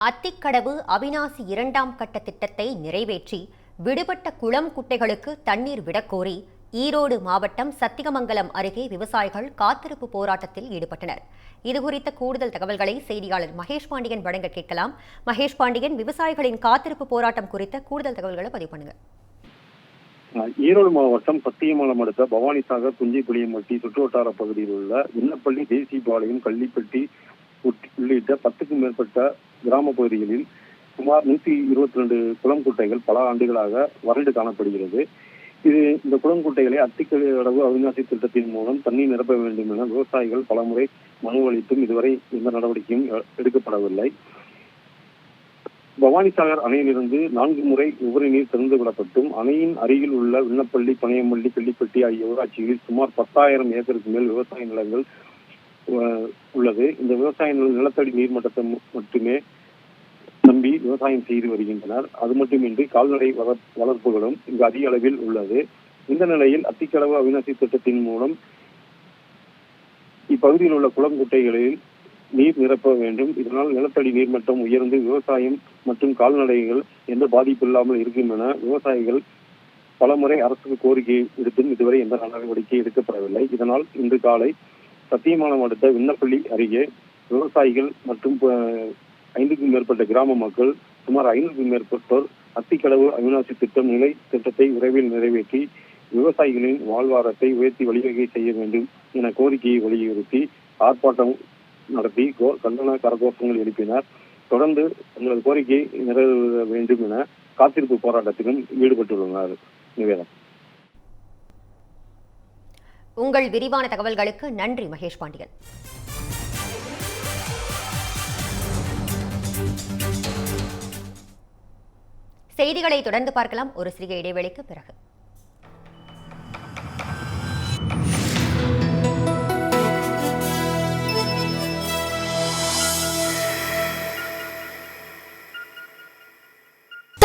அத்திக்கடவு அவிநாசி இரண்டாம் கட்ட திட்டத்தை நிறைவேற்றி விடுபட்ட குளம் குட்டைகளுக்கு தண்ணீர் விடக்கோரி ஈரோடு மாவட்டம் சத்தியமங்கலம் அருகே விவசாயிகள் காத்திருப்பு போராட்டத்தில் ஈடுபட்டனர். இதுகுறித்த கூடுதல் தகவல்களை செய்தியாளர் மகேஷ் பாண்டியன் வழங்க கேட்கலாம். மகேஷ் பாண்டியன் விவசாயிகளின் காத்திருப்பு போராட்டம் குறித்த கூடுதல் தகவல்களை பதிவு பண்ணுங்க. ஈரோடு மாவட்டம் சத்தியமங்கலம் அடுத்த பவானிசாகர் குஞ்சிப்புளியம்பட்டி சுற்றுவட்டார பகுதியில் உள்ள விண்ணப்பள்ளி தேசிபாளையம் கள்ளிப்பட்டி உட்- உள்ளிட்ட பத்துக்கும் மேற்பட்ட கிராம பகுதிகளில் சுமார் நூத்தி இருபத்தி ரெண்டு குளம் குட்டைகள் பல ஆண்டுகளாக வறண்டு காணப்படுகிறது. இது இந்த குளம் குட்டைகளை அத்திக்கடவு அவிநாசி திட்டத்தின் மூலம் தண்ணீர் நிரப்ப வேண்டும் என விவசாயிகள் பலமுறை மனு அளித்தும் இதுவரை எந்த நடவடிக்கையும் எ- எடுக்கப்படவில்லை. பவானிசாகர் அணையிலிருந்து நான்கு முறை உபரி நீர் திறந்து விடப்பட்டும். அணையின் அருகில் உள்ள விண்ணப்பள்ளி பனையம்பள்ளி பிள்ளிப்பட்டி ஆகிய ஊராட்சிகளில் சுமார் பத்தாயிரம் ஏக்கருக்கு மேல் விவசாய நிலங்கள் உள்ளது. இந்த விவசாய நில நிலத்தடி நீர்மட்டத்தை மட்டுமே நம்பி விவசாயம் செய்து வருகின்றனர். அது மட்டுமின்றி கால்நடை வளர் வளர்ப்புகளும் இங்கு அதிக அளவில் உள்ளது. இந்த நிலையில் அத்திக்கடவு அவிநாசி திட்டத்தின் மூலம் இப்பகுதியில் உள்ள குளம் குட்டைகளில் நீர் நிரப்ப வேண்டும். இதனால் நிலத்தடி நீர்மட்டம் உயர்ந்து விவசாயம் மற்றும் கால்நடைகள் எந்த பாதிப்பு இல்லாமல் இருக்கும் என விவசாயிகள் பலமுறை அரசுக்கு கோரிக்கை விடுத்தும் இதுவரை எந்த நடவடிக்கை எடுக்கப்படவில்லை. இதனால் இன்று காலை சத்தியமான மாவட்டத்தை விண்ணப்பள்ளி அருகே விவசாயிகள் மற்றும் ஐந்துக்கும் மேற்பட்ட கிராம மக்கள் சுமார் ஐநூறுக்கும் மேற்பட்டோர் அத்திக்கடவு அவிநாசி திட்டம் நிலை திட்டத்தை விரைவில் நிறைவேற்றி விவசாயிகளின் வாழ்வாரத்தை உயர்த்தி வழிவகை செய்ய வேண்டும் என கோரிக்கையை வலியுறுத்தி ஆர்ப்பாட்டம் நடத்தி கண்டன கரகோஷங்கள் எழுப்பினர். தொடர்ந்து தங்களது கோரிக்கையை நிறைவேற வேண்டும் என காத்திருப்பு போராட்டத்திலும் ஈடுபட்டுள்ளனர். நிவேதா உங்கள் விரிவான தகவல்களுக்கு நன்றி மகேஷ் பாண்டியன். செய்திகளை தொடர்ந்து பார்க்கலாம். ஒரு சிறிய இடைவெளிக்கு பிறகு.